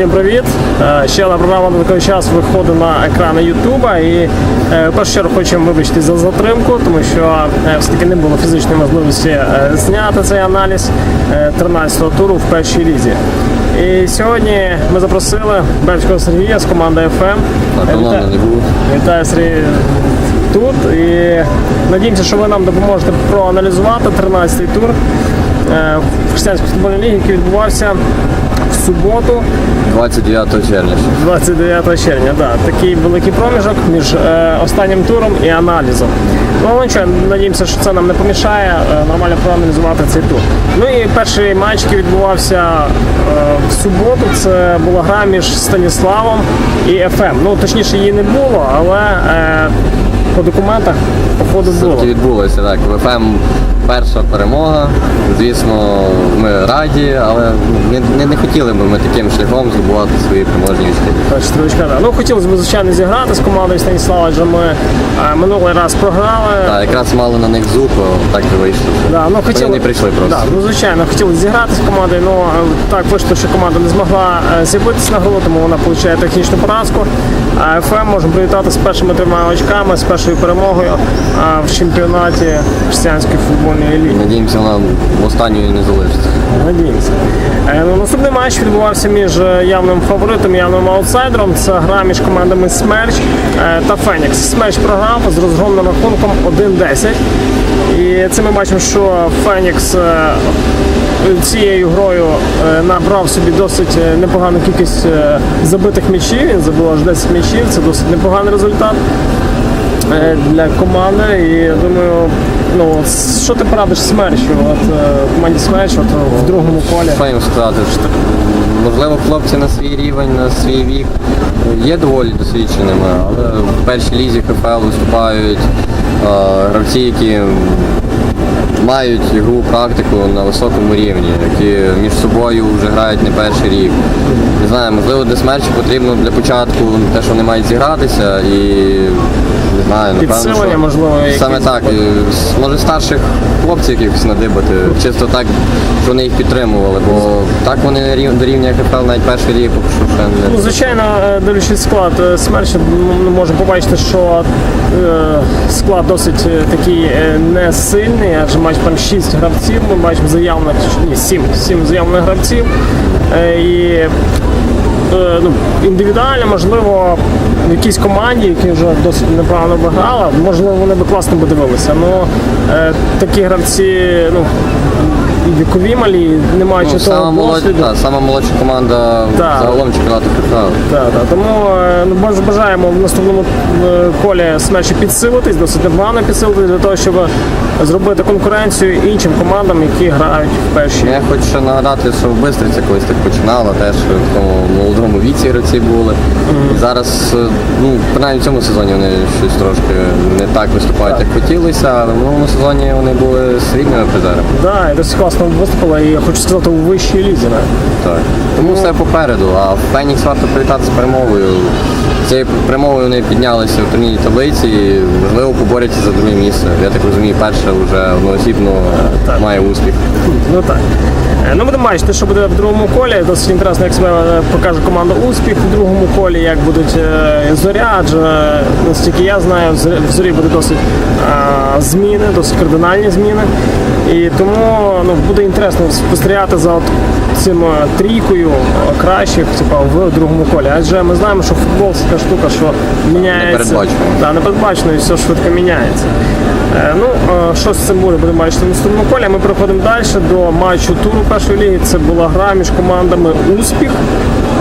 Всім привіт! Е, Ще одна програма на такий час виходить на екрани Ютуба. І е, в першу чергу хочемо вибачити за затримку, тому що е, все-таки не було фізичної можливості зняти цей аналіз е, 13-го туру в першій лізі. І сьогодні ми запросили Бельського Сергія з команди FM. Вітаю- Вітаю Сергій тут. І надіємося, що ви нам допоможете проаналізувати 13-й тур в християнській футбольній лігі, який відбувався в суботу. 29 червня. 29 червня, да. такий великий проміжок між е, останнім туром і аналізом. Ну нічого, надіємося, що це нам не помішає е, нормально проаналізувати цей тур. Ну і перший матч, який відбувався е, в суботу, це була гра між Станіславом і ФМ. Ну точніше її не було, але е, по документах походу було. Все-таки відбулося так. В ФМ перша перемога. Звісно, ми раді, але не, не, не хотіли би ми таким шляхом здобувати свої переможні успіхи. Так, чотирочка. Ну хотілося б, звичайно, зіграти з командою Станіслава, адже ми е, минулий раз програли. Так, якраз мали на них зуб, так і вийшло. Да, ну, хотіли, Вони не прийшли просто. Да, ну, звичайно, хотіли зіграти з командою, але так вийшло, що команда не змогла е, з'явитися на гру, тому вона отримує технічну поразку. А ФМ може привітати з першими трьома очками, з першою перемогою в чемпіонаті християнської футбольної ліги. Надіємося, вона в останньої не залишиться. Надіємося. Е, ну, наступний матч відбувався між е, явним фаворитом і явним аутсайдером. Це гра між командами Смерч е, та Фенікс. Смерч програв з розгромним рахунком 1-10. І це ми бачимо, що Фенікс цією грою набрав собі досить непогану кількість забитих м'ячів. Він забив аж 10 м'ячів. Це досить непоганий результат для команди. І я думаю, ну що ти порадиш смерчу? От е, команді смерч, от в другому колі. Що їм сказати? Можливо, хлопці на свій рівень, на свій вік є доволі досвідченими, але в першій лізі ХФЛ виступають е, гравці, які мають ігру практику на високому рівні, які між собою вже грають не перший рік. Не знаю, можливо, для смерчі потрібно для початку те, що вони мають зігратися і знаю, напевно, Підсилення, що можливо, якесь. саме так. і Може старших хлопців якихось надибати, чисто так, щоб вони їх підтримували, бо так вони рів- до рівня ХФЛ навіть перший рік поки що ще Ну, не. звичайно, е, дивлячись склад е, смерча, ми можемо побачити, що е, склад досить е, такий е, не сильний, адже там 6 гравців, ми бачимо заявних, ні, 7, 7 заявлених гравців. Е, і ну, індивідуально, можливо, в якійсь команді, які вже досить непогано виграла, можливо, вони би класно подивилися. дивилися. Ну, е, такі гравці, ну, і вікові малі, не маючи Ну, того сама, молодь, досвіду. та, сама молодша команда Так. загалом чемпіонату ХФЛ. Так, так. Тому е, ну, баж- бажаємо в наступному е, колі смерчі підсилитись, досить непогано підсилитись для того, щоб зробити конкуренцію іншим командам, які грають в першій. Я хочу ще нагадати, що в Бистриці колись так починала, теж в тому молодому віці гравці були. І зараз, е, ну, принаймні в цьому сезоні вони щось трошки не так виступають, як хотілося, але в минулому сезоні вони були срібними призерами. Да, і досить класно виступила, і я хочу сказати, у вищій лізі. Так. Тому все попереду. А в Фенікс варто привітати з перемогою. Цією перемогою вони піднялися в турнірній таблиці і можливо поборються за друге місце. Я так розумію, перше вже одноосібно так. має успіх. Ну так. Е, Ну, будемо бачити, що буде в другому колі. Досить інтересно, як себе е, покаже команда успіх в другому колі, як будуть е, зоря, адже наскільки я знаю, в Зорі- буде досить зміни, досить кардинальні зміни. І тому ну, буде інтересно спостерігати за от цим трійкою кращих типу, в другому колі. Адже ми знаємо, що футбол штука, що міняється. Непередбачувано. Да, непередбачено і все швидко міняється. Е, Ну, е, що з цим буде, будемо бачити в наступному колі. Ми переходимо далі до матчу туру першої ліги. Це була гра між командами Успіх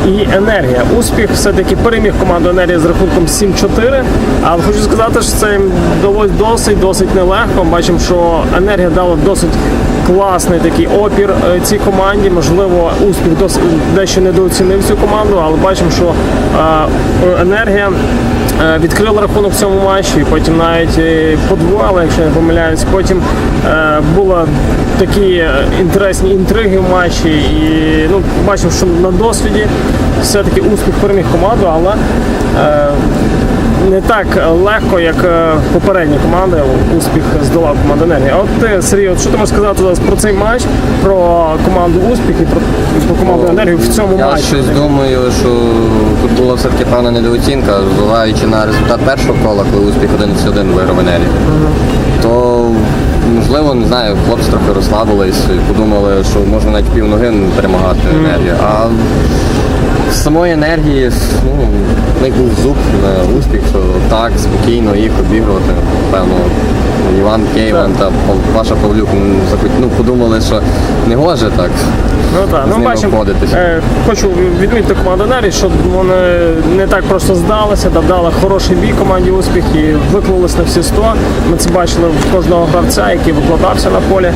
і Енергія. Успіх все-таки переміг команду Енергія з рахунком 7-4. Але хочу сказати, що це їм вдалося досить досить нелегко. Бачимо, що енергія дала досить класний такий опір е, цій команді. Можливо, успіх досить дещо недооцінив цю команду, але бачимо, що е, енергія. Е, Відкрили рахунок в цьому матчі, потім навіть подвоїли, якщо не помиляюсь. Потім е, були такі інтересні інтриги в матчі. І ну, бачимо, що на досвіді все-таки успіх переміг команду, але е, не так легко, як е, попередні команди. Успіх здолав команда енергії. А от ти, Сергій, от що ти можеш сказати зараз про цей матч, про команду успіх і про, про команду енергію в цьому Я матчі? щось думаю, що тут була все-таки певна недооцінка, зважаючи на результат першого кола, коли успіх 11-1 виграв енергію. То можливо, не знаю, хлопці трохи розслабились, і подумали, що можна навіть пів ноги перемагати енергію. А з самої енергії, ну, в них був зуб на успіх, що так, спокійно їх обігрувати. Певно, Іван Кейван та Паша Павлюк ну, подумали, що не гоже так. Ну так, ну бачимо. Е, хочу відмітити команду енергії, що вони не так просто здалися, та дали хороший бій команді успіх і виклались на всі 100. Ми це бачили в кожного гравця, який викладався на полі.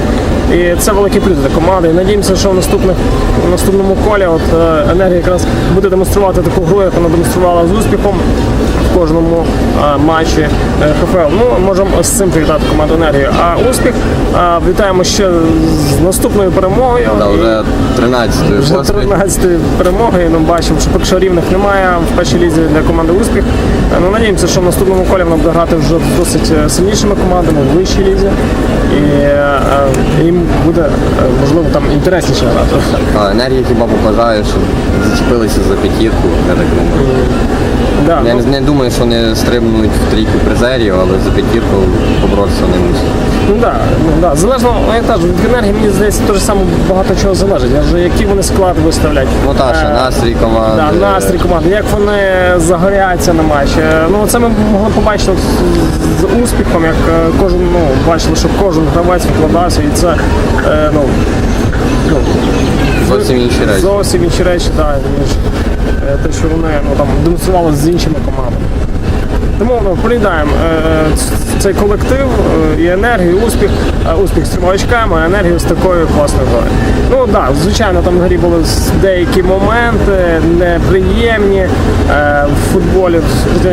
І це великий плюс для команди. І надіємося, що в наступних в наступному колі от е, енергія якраз буде демонструвати таку гру, як вона демонструвала з успіхом в кожному е, матчі е, ХФЛ. Ну можемо з цим привітати команду енергію. А успіх е, вітаємо ще з наступною перемогою. І- вже 13-ї 13 перемоги. Ми бачимо, що поки що рівних немає в першій лізі для команди успіх. Е, Ну, надіємося, що в наступному колі вона буде грати вже з досить е, сильнішими командами в вищій лізі. І е, е, їм буде е, можливо там інтересніше грати. А енергія хіба побажає, щоб зачепилися за п'ятірку, я так думаю. Да, Я ну, не, не думаю, що вони стрибнуть в трійку призерів, але за п'ятірку поборотися не мусять. ну, да, ну, да. Залежно, ну, я кажу, від енергії мені здається, теж саме багато чого залежить. Адже який вони склад виставлять. Ну та ще Е, настрій команди. Да, настрій команди, як вони загоряться на матч. Е, Ну це ми могли побачити от з- з успіхом, як е, кожен ну, бачили, що кожен гравець викладався, і це е, ну, ну, Зовсім інші речі. зовсім інші речі, да, ніж те, що вони ну, там, демонстрували з іншими командами. Тому ну, привітаємо е, цей колектив е, і енергію, успіх, е, успіх з трьома очками, а енергію з такою класною грою. Ну так, да, звичайно, там в грі були деякі моменти неприємні е, в футболі в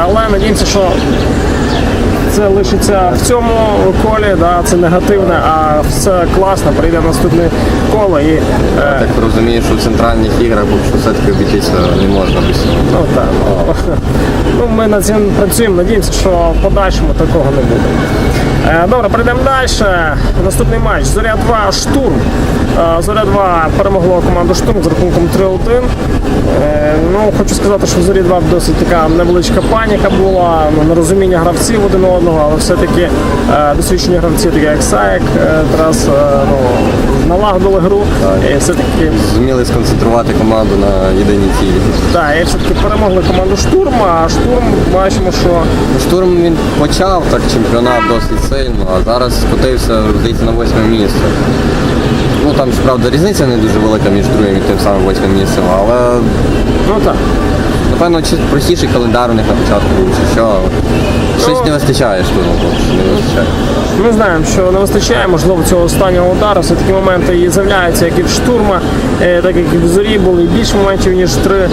але надіємося, що це лишиться в цьому колі, да, це негативне, а все класно, прийде наступне коло і е, Так розумію, що в центральних іграх бо що все-таки обійтися не можна без цього. Ну так. Ну, ну, ми над цим працюємо, надіємося, що в подальшому такого не буде. Е, Добре, перейдемо далі. Наступний матч. Зоря 2 штурм. Е, Зоря 2 перемогло команду штурм з рахунком 3-1. Е, Ну, хочу сказати, що в Зорі 2 досить така невеличка паніка була, ну, нерозуміння гравців один одного, але все-таки досвідчені гравці, такі як Саєк, Тарас, ну, налагодили гру. І все-таки Зуміли сконцентрувати команду на єдиній цілі. так, і все-таки перемогли команду штурм, а штурм бачимо, що Штурм він почав так чемпіонат досить сильно, а зараз скотився, здається, на восьме місце. Ну там ж правда різниця не дуже велика між другим і тим самим восьмим місцем, але ну так. напевно чи простіший календар у них на початку був, чи що. Щось не вистачає що не вистачає. Ми знаємо, що не вистачає, можливо, цього останнього удару. Все такі моменти і з'являються, як і в штурма, е, так як і в зорі були більше моментів, ніж три.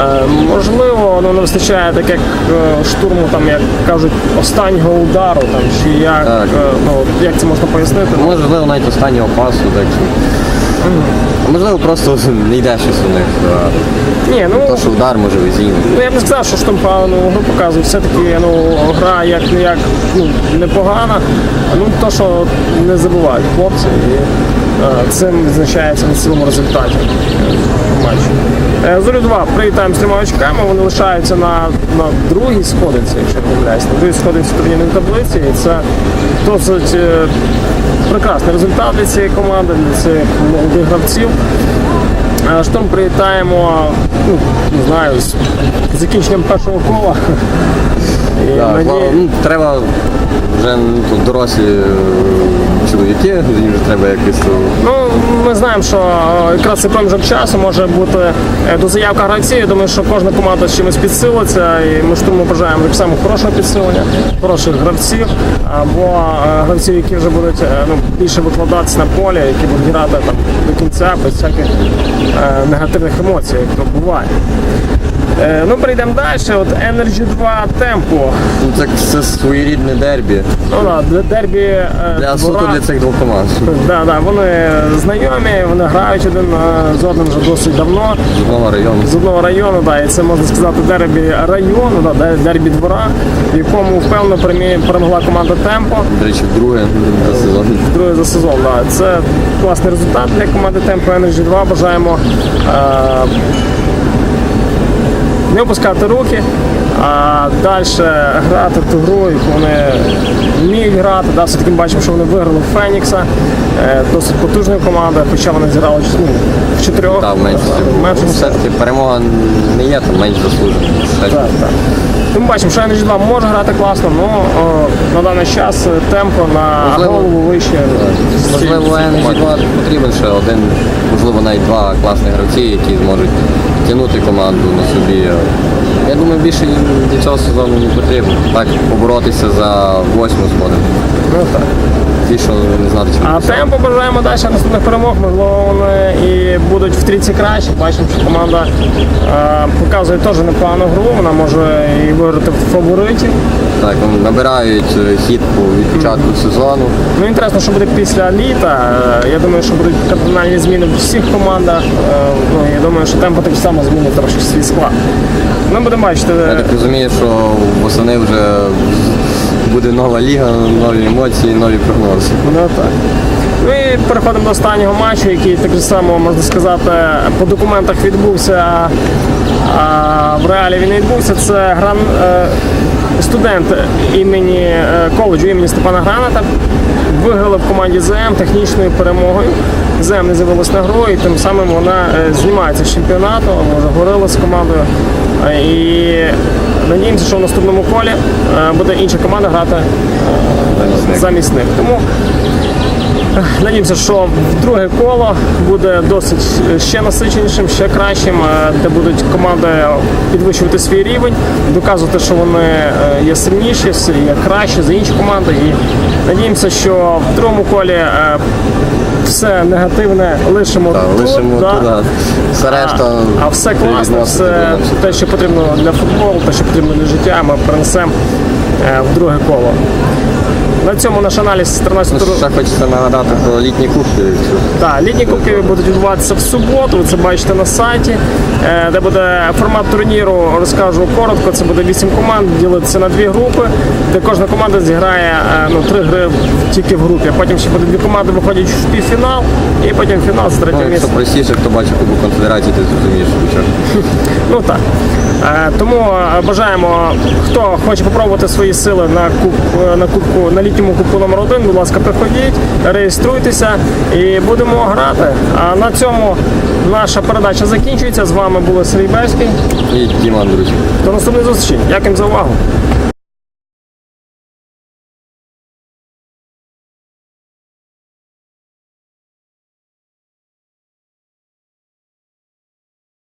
Е, Можливо, ну, не вистачає, так як е, штурму, там, як кажуть, останнього удару, там, чи як, ну, як це можна пояснити. Можливо, навіть останнього пасу, так що. А можливо, просто не йде щось у них. а Ні, ну, То, що удар може везіння. Ну, я б не сказав, що штурм погану гру показує. Все-таки ну, гра як не як ну, непогана. Ну, то, що не забувають хлопці, і е, цим визначається на цілому результаті матчу. Зорю 2 привітаємо з трьома очками. Вони лишаються на, на другій сходинці, якщо не помиляюсь, на другій сходинці турнірної таблиці. І це досить е, прекрасний результат для цієї команди, для цих молодих гравців. Е, Штурм привітаємо, ну, не знаю, з закінченням першого кола. І Так, надію- ла- ну, треба вже ну, тут дорослі е, чоловіки, їм вже треба якось. Ну, ми знаємо, що е, якраз цей проміжок часу може бути е, до заявка гравців. Я думаю, що кожна команда з чимось підсилиться, і ми штурму бажаємо так само хорошого підсилення, хороших гравців, або е, гравців, які вже будуть ну, більше викладатися на полі, які будуть грати там до кінця без всяких негативних емоцій, як то буває. Е, ну, перейдемо далі. От Energy 2 Tempo. Ну, Це, це своєрідне дербі Ну да, дербі е, для суто для цих двох команд. Да, да, вони знайомі, вони грають один е, з одним вже досить давно. З одного району. З одного району, да, і це можна сказати дербі району, да, дербі двора, в якому впевнено перемогла команда Темпо. До речі, вдруге за сезон. Другий за сезон. Да. Це класний результат для команди Темпо Energy 2. Бажаємо е, не опускати руки, а далі грати ту гру, яку вони вміють грати. Да. Все-таки ми бачимо, що вони виграли Фенікса. Е, досить потужна команда, хоча вони зіграли ну, в чотирьох. В меншості. Все-таки перемога не є там менш заслужена. Так, так. Ну, Ми бачимо, що Energy 2 може грати класно, але на даний час е, темпо на Можливо. голову вище. Можливо, Energy 2 потрібен ще один, можливо, навіть два класних гравці, які зможуть тягнути команду на собі. Я думаю, більше для цього сезону не потрібно. Так, поборотися за восьму згодом. Ну, так. Ті, що не знати, чи А темпо бажаємо далі наступних перемог. Можливо, вони і будуть в трійці краще. Бачимо, що команда е, показує теж непогану гру. Вона може і виграти в фаворитів. так, набирають е, хітку від початку сезону. Ну інтересно, що буде після літа. Е, Я думаю, що будуть кардинальні зміни в всіх командах. Е, Ну, я думаю, що темпо так само змінить трошки свій склад. Ми будемо бачити. Я так розумію, що восени вже буде нова ліга, нові емоції, нові прогнози. Ну так. Ми переходимо до останнього матчу, який так само можна сказати по документах відбувся, а в реалі він не відбувся. Це гран е, студент імені е, коледжу імені Степана Граната виграла в команді ЗМ технічною перемогою. ЗМ не з'явилась на гру, і тим самим вона е, знімається з чемпіонату, вже говорили з командою. Е, І надіємося, що в наступному колі буде інша команда грати замість них. Тому надіємося, що друге коло буде досить е, ще насиченішим, ще кращим, е, де будуть команди підвищувати свій рівень, доказувати, що вони е, є сильніші, є кращі за інші команди. І надіємося, що в другому колі все негативне лишимо Так, тут, лишимо да. туди. Все решта. А, а все класно, все те, що потрібно для футболу, те, що потрібно для життя, ми принесемо в друге коло. На цьому наш аналіз 13 Ну, туру. ще хочеться нагадати про літні кубки. Так, літні кубки будуть відбуватися в суботу. Ви це бачите на сайті, е, де буде формат турніру. Розкажу коротко. Це буде 8 команд, ділиться на дві групи, де кожна команда зіграє е, ну, три гри тільки в групі. Потім ще буде дві команди виходять в півфінал, і потім фінал з Ну, третє якщо місце. простіше, хто бачив Кубок Конфедерації, ти зрозумієш, що. Ну так. Е, Тому е, бажаємо, хто хоче попробувати свої сили на куб е, на кубку на літньому кубку номер 1 будь ласка, приходіть, реєструйтеся і будемо грати. А на цьому наша передача закінчується. З вами був Сергій Бевський. І Діма Андрусів. До наступної зустрічі. Дякую за увагу.